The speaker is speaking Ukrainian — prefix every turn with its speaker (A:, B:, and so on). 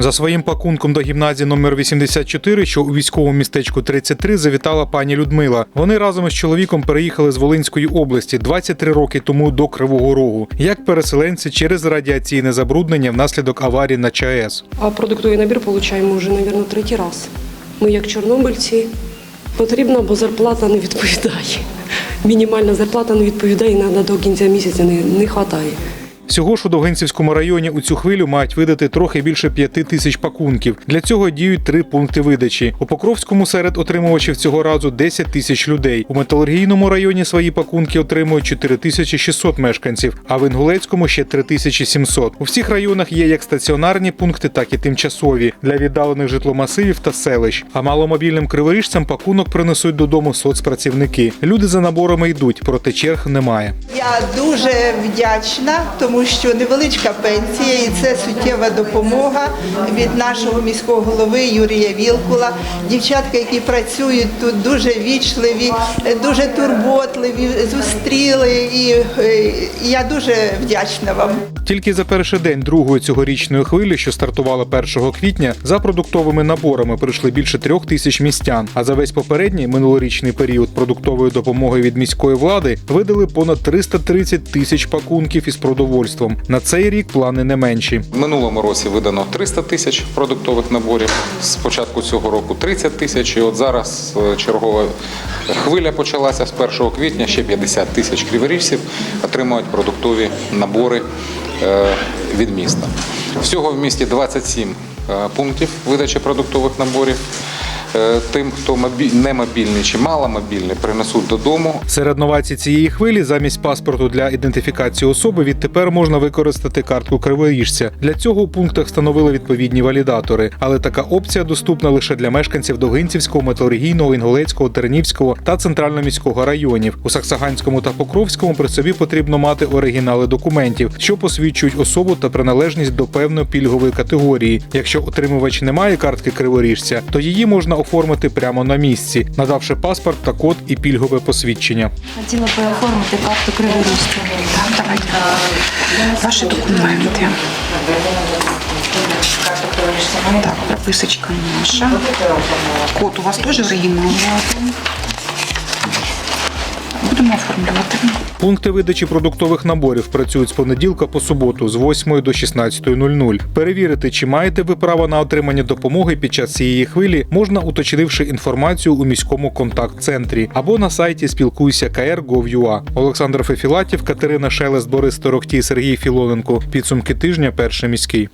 A: За своїм пакунком до гімназії номер 84, що у військовому містечку 33, завітала пані Людмила. Вони разом із чоловіком переїхали з Волинської області 23 роки тому до Кривого Рогу, як переселенці через радіаційне забруднення внаслідок аварії на ЧАЕС.
B: А продуктовий набір отримуємо вже, мабуть, третій раз. Ми, як чорнобильці, потрібно, бо зарплата не відповідає. Мінімальна зарплата не відповідає, іноді до кінця місяця не вистачає.
A: Всього ж у Довгинцівському районі у цю хвилю мають видати трохи більше п'яти тисяч пакунків. Для цього діють три пункти видачі. У Покровському серед отримувачів цього разу 10 тисяч людей. У металургійному районі свої пакунки отримують 4600 мешканців, а в Інгулецькому ще 3700. У всіх районах є як стаціонарні пункти, так і тимчасові для віддалених житломасивів та селищ. А маломобільним криворіжцям пакунок принесуть додому соцпрацівники. Люди за наборами йдуть, проте черг немає.
C: Я дуже вдячна, тому що невеличка пенсія і це суттєва допомога від нашого міського голови Юрія Вілкула. Дівчатка, які працюють тут, дуже вічливі, дуже турботливі, зустріли, і е, я дуже вдячна вам.
A: Тільки за перший день другої цьогорічної хвилі, що стартувала 1 квітня, за продуктовими наборами прийшли більше трьох тисяч містян. А за весь попередній минулорічний період продуктової допомоги від міської влади видали понад 330 тисяч пакунків із продовольством. На цей рік плани не менші.
D: В минулому році видано 300 тисяч продуктових наборів. З початку цього року 30 тисяч. І от зараз е, чергова хвиля почалася з 1 квітня. Ще 50 тисяч криворіжців отримують продуктові набори е, від міста. Всього в місті 27 е, пунктів видачі продуктових наборів. Е, Тим, хто мобі- не мобільний чи маломобільний, принесуть додому.
A: Серед новацій цієї хвилі замість паспорту для ідентифікації особи відтепер можна використати картку криворіжця. Для цього у пунктах встановили відповідні валідатори, але така опція доступна лише для мешканців Довгинцівського, Металургійного, Інгулецького, Тернівського та центрально-міського районів. У Саксаганському та Покровському при собі потрібно мати оригінали документів, що посвідчують особу та приналежність до певної пільгової категорії. Якщо отримувач не має картки криворіжця, то її можна оформити прямо на місці, надавши паспорт та код і пільгове посвідчення.
E: Хотіла би оформити карту криворіжця.
F: Так, давайте. Ваші документи. Так, прописочка наша. Код у вас теж оригінал? Будемо оформлювати.
A: Пункти видачі продуктових наборів працюють з понеділка по суботу з 8 до 16.00. Перевірити, чи маєте ви право на отримання допомоги під час цієї хвилі, можна уточнивши інформацію у міському контакт-центрі або на сайті спілкуйся KR.gov.ua. Олександр Фефілатів, Катерина Шелест, Борис Торохтій, Сергій Філоненко. Підсумки тижня. Перший міський.